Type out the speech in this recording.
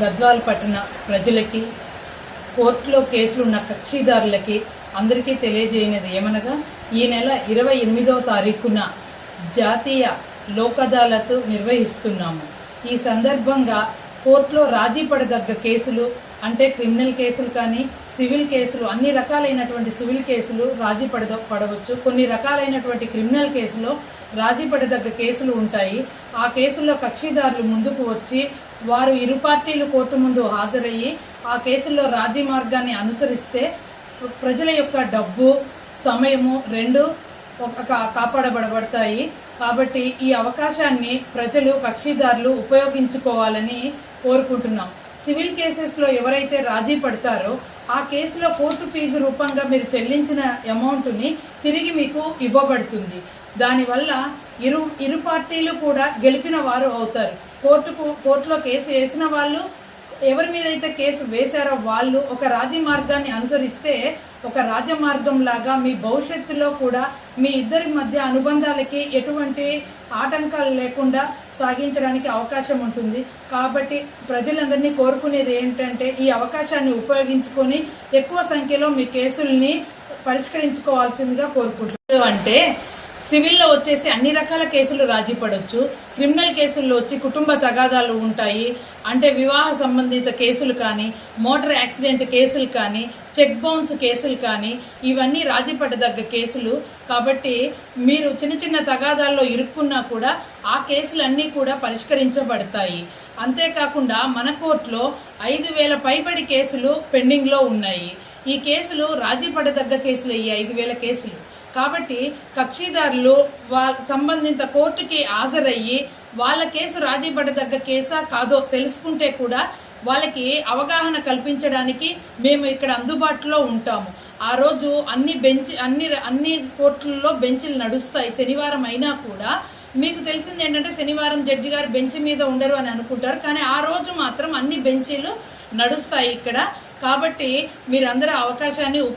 గద్వాల్ పట్టణ ప్రజలకి కోర్టులో కేసులున్న కక్షిదారులకి అందరికీ తెలియజేయనిది ఏమనగా ఈ నెల ఇరవై ఎనిమిదవ తారీఖున జాతీయ లోక్ అదాలత్ నిర్వహిస్తున్నాము. ఈ సందర్భంగా కోర్టులో రాజీ పడదగ్గ కేసులు అంటే క్రిమినల్ కేసులు కానీ సివిల్ కేసులు అన్ని రకాలైనటువంటి సివిల్ కేసులు రాజీ పడద పడవచ్చు. కొన్ని రకాలైనటువంటి క్రిమినల్ కేసులో రాజీ పడదగ్గ కేసులు ఉంటాయి. ఆ కేసుల్లో కక్షిదారులు ముందుకు వచ్చి వారు ఇరు పార్టీలు కోర్టు ముందు హాజరయ్యి ఆ కేసుల్లో రాజీ మార్గాన్ని అనుసరిస్తే ప్రజల యొక్క డబ్బు సమయము రెండు ఒక కా- కాపాడబడబడతాయి. కాబట్టి ఈ అవకాశాన్ని ప్రజలు కక్షిదారులు ఉపయోగించుకోవాలని కోరుకుంటున్నాం. సివిల్ కేసెస్లో ఎవరైతే రాజీ పడతారో ఆ కేసులో కోర్టు ఫీజు రూపంగా మీరు చెల్లించిన అమౌంట్ని తిరిగి మీకు ఇవ్వబడుతుంది. దానివల్ల ఇరు ఇరు పార్టీలు కూడా గెలిచిన వారు అవుతారు. కోర్టుకు కోర్టులో కేసు వేసిన వాళ్ళు ఎవరి మీద అయితే కేసు వేశారో వాళ్ళు ఒక రాజీ మార్గాన్ని అనుసరిస్తే ఒక రాజమార్గం లాగా మీ భవిష్యత్తులో కూడా మీ ఇద్దరి మధ్య అనుబంధాలకి ఎటువంటి ఆటంకాలు లేకుండా సాగించడానికి అవకాశం ఉంటుంది. కాబట్టి ప్రజలందరినీ కోరుకునేది ఏంటంటే ఈ అవకాశాన్ని ఉపయోగించుకొని ఎక్కువ సంఖ్యలో మీ కేసుల్ని పరిష్కరించుకోవాల్సిందిగా కోరుకుంటున్నారు అంటే సివిల్లో వచ్చేసి అన్ని రకాల కేసులు రాజీ పడవచ్చు క్రిమినల్ కేసుల్లో వచ్చి కుటుంబ తగాదాలు ఉంటాయి. అంటే వివాహ సంబంధిత కేసులు కానీ మోటార్ యాక్సిడెంట్ కేసులు కానీ చెక్ బౌన్స్ కేసులు కానీ ఇవన్నీ రాజీ పడదగ్గ కేసులు. కాబట్టి మీరు చిన్న చిన్న తగాదాల్లో ఇరుక్కున్నా కూడా ఆ కేసులన్నీ కూడా పరిష్కరించబడతాయి. అంతేకాకుండా మన కోర్టులో ఐదు వేల పైబడి కేసులు పెండింగ్లో ఉన్నాయి. ఈ కేసులు రాజీ పడదగ్గ కేసులు ఈ ఐదు వేల కేసులు. కాబట్టి కక్షిదారులు వాళ్ళ సంబంధిత కోర్టుకి హాజరయ్యి వాళ్ళ కేసు రాజీ పడదగ్గ కేసా కాదో తెలుసుకుంటే కూడా వాళ్ళకి అవగాహన కల్పించడానికి మేము ఇక్కడ అందుబాటులో ఉంటాము. ఆ రోజు అన్ని బెంచ్ అన్ని అన్ని కోర్టుల్లో బెంచ్లు నడుస్తాయి. శనివారం అయినా కూడా మీకు తెలిసింది ఏంటంటే శనివారం జడ్జి గారు బెంచ్ మీద ఉండరు అని అనుకుంటారు. కానీ ఆ రోజు మాత్రం అన్ని బెంచీలు నడుస్తాయి ఇక్కడ. కాబట్టి మీరందరూ అవకాశాన్ని ఉపయోగ